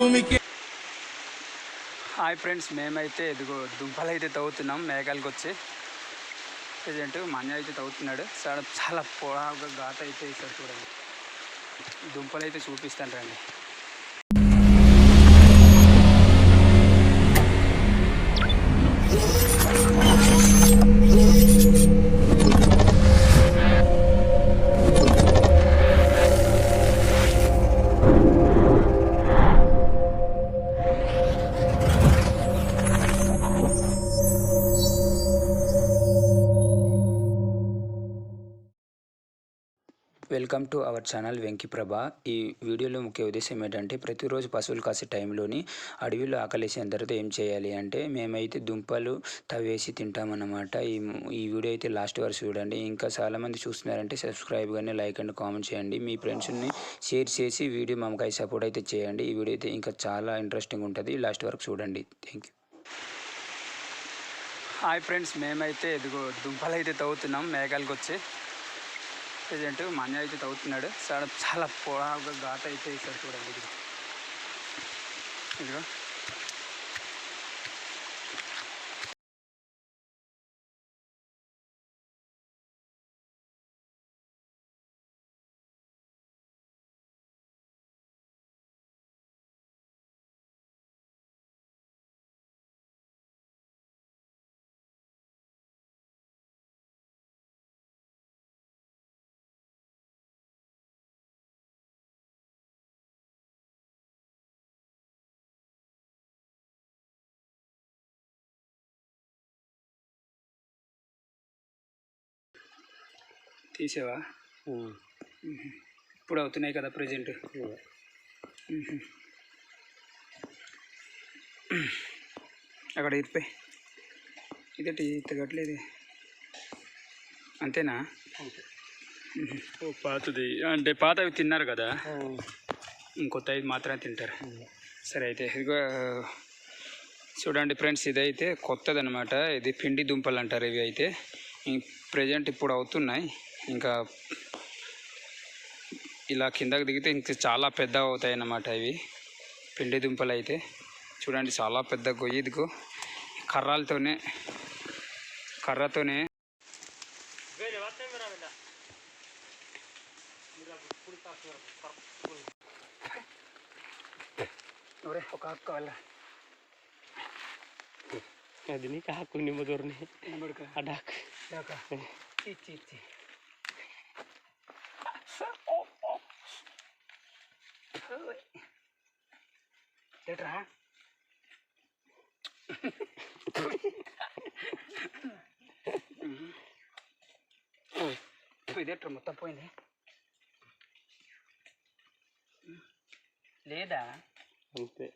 భూమికి hi friends మేమైతే ఇదిగో దుంపలు అయితే తవ్వుతున్నాం మేఘాలకు వచ్చి ప్రజెంట్ మన్య అయితే తవ్వుతున్నాడు. చాలా చాలా పొడవుగా ఘాత అయితే ఇస్తారు చూడండి. దుంపలు అయితే చూపిస్తాను రండి. Welcome to our channel Venkiprabha ఈ వీడియోలో ముఖ్య ఉద్దేశం ఏంటంటే ప్రతిరోజు పశువులు కాసే టైంలోని అడవిలో ఆకలేసిన తర్వాత ఏం చేయాలి అంటే మేమైతే దుంపలు తవ్వేసి తింటామన్నమాట. ఈ ఈ వీడియో అయితే లాస్ట్ వరకు చూడండి. ఇంకా చాలామంది చూస్తున్నారంటే సబ్స్క్రైబ్ కానీ లైక్ అండ్ కామెంట్ చేయండి. మీ ఫ్రెండ్స్ని షేర్ చేసి వీడియో మాకు సపోర్ట్ అయితే చేయండి. ఈ వీడియో అయితే ఇంకా చాలా ఇంట్రెస్టింగ్ ఉంటుంది. లాస్ట్ వరకు చూడండి. Thank you. హాయ్ ఫ్రెండ్స్ మేమైతే ఇదిగో దుంపలు అయితే తవ్వుతున్నాం. మేఘాలకు వచ్చి ప్రజెంట్ మా అన్నయ్య అయితే తవ్వుతున్నాడు. చాలా చాలా పొడవుగా ఘాట్ అయితే ఇక్కడ చూడండి. ఇది ఇదిగో. తీసేవా? ఇప్పుడు అవుతున్నాయి కదా ప్రజెంట్. అక్కడ ఇరిపై. ఇదటి తగ్గట్లేదు అంతేనా? ఓ పాతది. అంటే పాతవి తిన్నారు కదా? ఇంకొత్త ఇది మాత్రమే తింటారు. సరే అయితే ఇదిగో చూడండి ఫ్రెండ్స్ ఇదైతే కొత్తది అనమాట ఇది పిండి దుంపలు అంటారు ఇవి అయితే. ప్రజెంట్ ఇప్పుడు అవుతున్నాయి. ఇంకా ఇలా కిందకు దిగితే ఇంక చాలా పెద్ద అవుతాయి అన్నమాట ఇవి. పిండి దుంపలు అయితే చూడండి చాలా పెద్ద గొయ్యి ఇదిగో. కర్రలతోనే కర్రతోనే. ఒక హక్కు వెళ్ళ అది నీకు హక్కు నిమ్మదూరని అడాకు ఏట్రా ఇదేట్రా మొత్తం పోయింది లేదా అంతే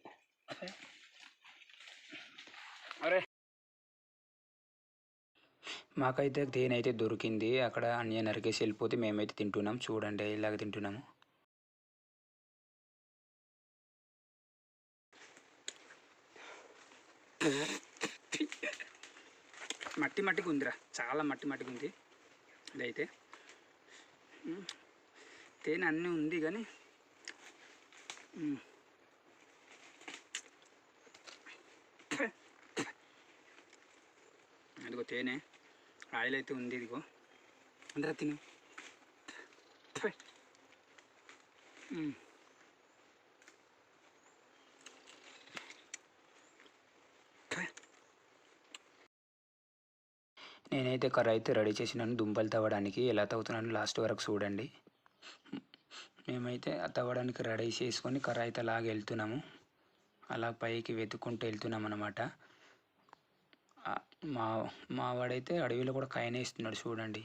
మాకైతే తేనె అయితే దొరికింది. అక్కడ అన్య నరికేసి వెళ్ళిపోతే మేమైతే తింటున్నాం. చూడండి ఇలాగ తింటున్నాము. మట్టి మట్టికి ఉందిరా. చాలా మట్టి మట్టికి ఉంది. ఇదైతే. తేనె అన్నీ ఉంది కానీ అదిగో తేనె. ఆయిల్ అయితే ఉంది ఇదిగో. అందరూ తిను. నేనైతే కర్ర అయితే రెడీ చేసినాను దుంపలు తవ్వడానికి ఎలా తవ్వుతున్నాను లాస్ట్ వరకు చూడండి. మేమైతే తవ్వడానికి రెడీ చేసుకొని కర్ర అయితే అలాగ వెళ్తున్నాము అలా పైకి వెతుక్కుంటూ వెళ్తున్నాం అనమాట మా మా వాడైతే అడవిలో కూడా కాయనే ఇస్తున్నాడు చూడండి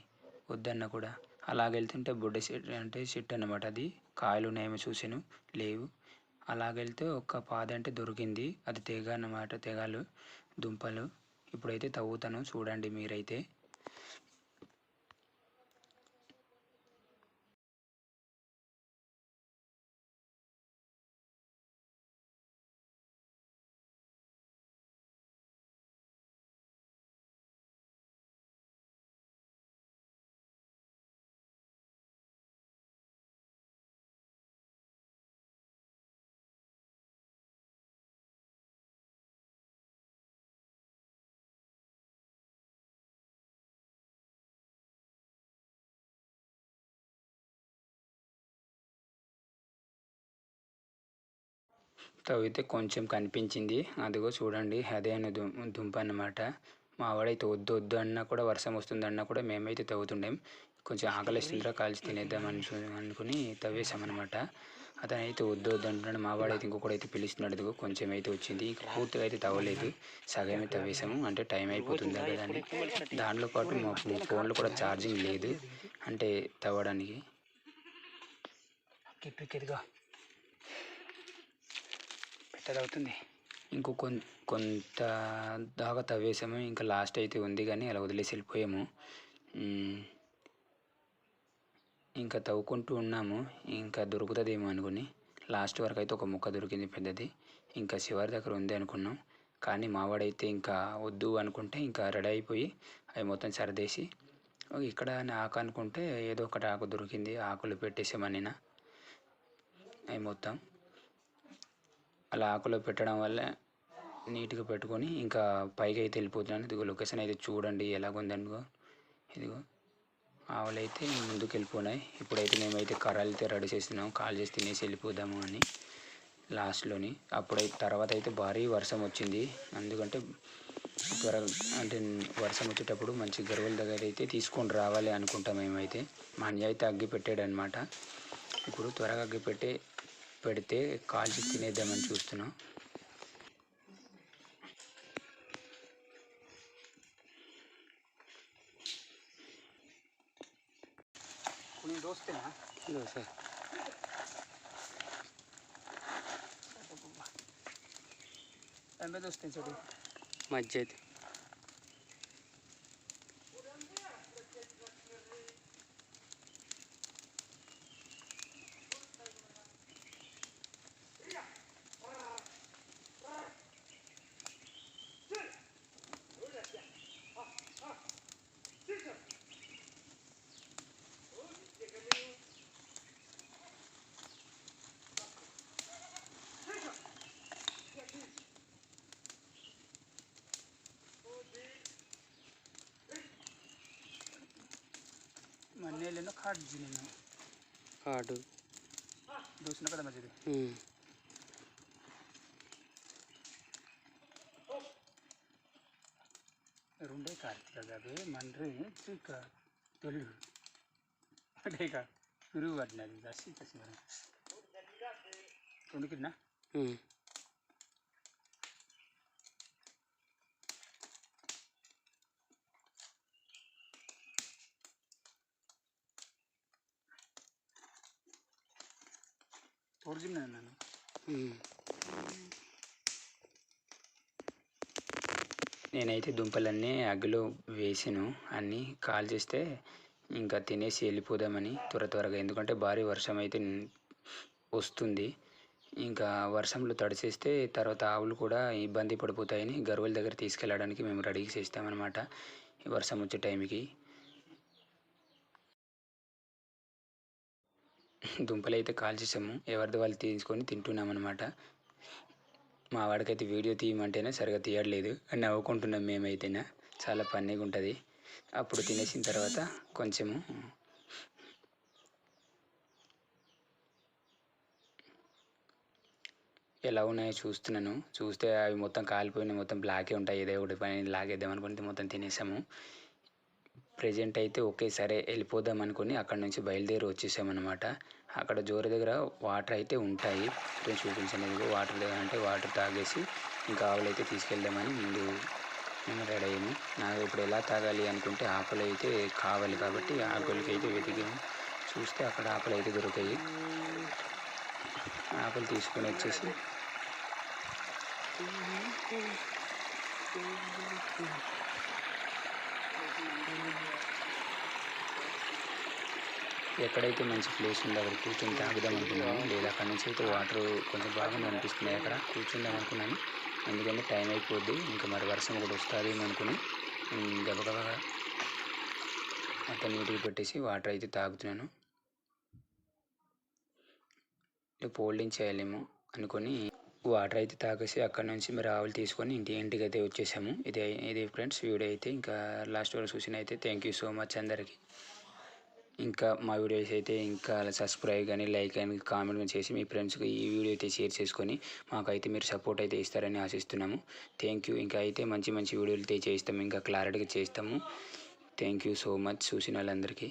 వద్దన్న కూడా. అలాగెళ్తుంటే బుడ్డ చెట్టు అంటే చెట్టు అన్నమాట అది. కాయలు ఉన్నాయేమో చూసాను లేవు. అలాగెళ్తే ఒక పాద అంటే దొరికింది అది తెగ అన్నమాట తెగలు దుంపలు. ఇప్పుడైతే తవ్వుతాను చూడండి మీరైతే. తవ్వితే కొంచెం కనిపించింది. అదిగో చూడండి అదే దుం దుంప అన్నమాట మా వాడైతే వద్దు వద్దు అన్నా కూడా వర్షం వస్తుంది అన్నా కూడా మేమైతే తవ్వుతుండేం. కొంచెం ఆకలి వేస్తుందిరా కాల్చి తినేద్దాం అనుకుని తవ్వేసామన్నమాట అతను అయితే వద్దు వద్దు అంటున్నాడు. మా వాడైతే ఇంకొకడైతే పిలుస్తున్నాడు. కొంచెం అయితే వచ్చింది. ఇంకా పూర్తిగా అయితే తవ్వలేదు. సగమే తవ్వేసాము అంటే టైం అయిపోతుంది కదా అని. దాంట్లో పాటు మా ఫోన్లో కూడా ఛార్జింగ్ లేదు. అంటే తవ్వడానికి. ఎక్కెదిగా అవుతుంది. ఇంకో కొన్ కొంత దాకా తవ్వేసాము ఇంకా లాస్ట్ అయితే ఉంది కానీ అలా వదిలేసి వెళ్ళిపోయాము. ఇంకా తవ్వుకుంటూ ఉన్నాము. ఇంకా దొరుకుతుందేమో అనుకుని లాస్ట్ వరకు అయితే ఒక ముక్క దొరికింది పెద్దది. ఇంకా చివరి దగ్గర ఉంది అనుకున్నాం. కానీ మావాడైతే ఇంకా వద్దు అనుకుంటే ఇంకా రెడీ అయిపోయి అవి మొత్తం సరిదేసి ఇక్కడ ఆకు అనుకుంటే ఏదో ఒకటి ఆకు దొరికింది. ఆకులు పెట్టేసామని అవి మొత్తం అలా ఆకులో పెట్టడం వల్ల నీట్గా పెట్టుకొని ఇంకా పైకి అయితే వెళ్ళిపోతున్నాను. ఇదిగో లొకేషన్ అయితే చూడండి ఎలాగుందనుకో ఇదిగో. ఆవులు అయితే ముందుకు వెళ్ళిపోయినాయి ఇప్పుడైతే మేమైతే కర్రలు అయితే రెడీ చేస్తున్నాం. కాల్ చేసి తినేసి వెళ్ళిపోదాము అని లాస్ట్లోని. అప్పుడైతే తర్వాత అయితే భారీ వర్షం వచ్చింది. ఎందుకంటే గర అంటే వర్షం వచ్చేటప్పుడు మంచి గరువుల దగ్గర అయితే తీసుకొని రావాలి అనుకుంటాం మేమైతే. మా అన్నయ్య అయితే అగ్గి పెట్టాడనమాట ఇప్పుడు త్వరగా అగ్గి పెట్టే పెడితే కాల్చి తినేద్దామని చూస్తున్నాం. దోశ దోస్తే మజ్జ అయితే మన్నేళ్ళేనో కాట్ నేను కాడు దోసిన కదా మంచిది ఉమ్. రెండే కార్తీక అవి మండ్రి చిక్క తొలి అంటే ఇక పిరుగు పడినది దసి తసి రెండు కింద ఒరిజినల్ ఉమ్. నేనైతే దుంపలన్నీ అగ్గిలో వేసాను. అన్నీ కాల్ చేస్తే ఇంకా తినేసి వెళ్ళిపోదామని త్వర త్వరగా. ఎందుకంటే భారీ వర్షం అయితే వస్తుంది. ఇంకా వర్షంలో తడిసేస్తే తర్వాత ఆవులు కూడా ఇబ్బంది పడిపోతాయని గరువుల దగ్గర తీసుకెళ్ళడానికి మేము రెడీ చేస్తామన్నమాట ఈ వర్షం వచ్చే టైంకి. దుంపలు అయితే కాల్చేసాము ఎవరిది వాళ్ళు తీసుకొని తింటున్నాం అనమాట మా వాడికైతే వీడియో తీయమంటేనే సరిగా తీయట్లేదు. అని నవ్వుకుంటున్నాం మేమైతేనే. చాలా ఫన్నీగా ఉంటుంది. అప్పుడు తినేసిన తర్వాత కొంచెము ఎలా ఉన్నాయో చూస్తున్నాను. చూస్తే అవి మొత్తం కాలిపోయినాయి. మొత్తం బ్లాకే ఉంటాయి. ఏదో ఒకటి పని లాగేద్దాం అనుకుని మొత్తం తినేసాము. ప్రజెంట్ అయితే ఓకే సరే వెళ్ళిపోదాం అనుకుని అక్కడ నుంచి బయలుదేరి వచ్చేసామన్నమాట. అక్కడ జోరు దగ్గర వాటర్ అయితే ఉంటాయి. చూపించలేదు వాటర్ అంటే వాటర్ తాగేసి ఇంకా ఆవులైతే తీసుకెళ్దామని ముందు మేము రెడీ అయ్యాము. నాకు ఇప్పుడు ఎలా తాగాలి అనుకుంటే ఆకులు అయితే కావాలి కాబట్టి ఆకులకి అయితే వెతికాము. చూస్తే అక్కడ ఆకులు అయితే దొరికాయి. ఆకులు తీసుకొని వచ్చేసి ఎక్కడైతే మంచి ప్లేస్ ఉందో అక్కడ కూర్చొని తాగుదాం అనుకున్నాను. లేదా అక్కడ నుంచి అయితే వాటర్ కొంచెం బాగానే అనిపిస్తున్నాయి అక్కడ. కూర్చుందాం అనుకున్నాను. ఎందుకంటే టైం అయిపోద్ది. ఇంకా మరి వర్షం కూడా వస్తుంది అనుకుని ఉమ్, గబగబా మొత్తం నీట్గా పెట్టేసి వాటర్ అయితే తాగుతున్నాను. ఫోల్డింగ్ చేయలేము అనుకొని వాటర్ అయితే తాగేసి అక్కడ నుంచి మరి ఆవులు తీసుకొని ఇంటి ఇంటికి అయితే వచ్చేసాము. ఇది ఇది ఫ్రెండ్స్ వీడియో అయితే ఇంకా లాస్ట్ వరకు చూసిన అయితే థ్యాంక్ యూ సో మచ్ అందరికీ. ఇంకా మా వీడియోస్ అయితే ఇంకా సబ్స్క్రైబ్ కానీ లైక్ కానీ కామెంట్ కానీ చేసి మీ ఫ్రెండ్స్కి ఈ వీడియో అయితే షేర్ చేసుకొని మాకైతే మీరు సపోర్ట్ అయితే ఇస్తారని ఆశిస్తున్నాము. థ్యాంక్ యూ ఇంకా అయితే మంచి మంచి వీడియోలు అయితే చేస్తాము. ఇంకా క్లారిటీగా చేస్తాము. థ్యాంక్ యూ సో మచ్ చూసిన వాళ్ళందరికీ.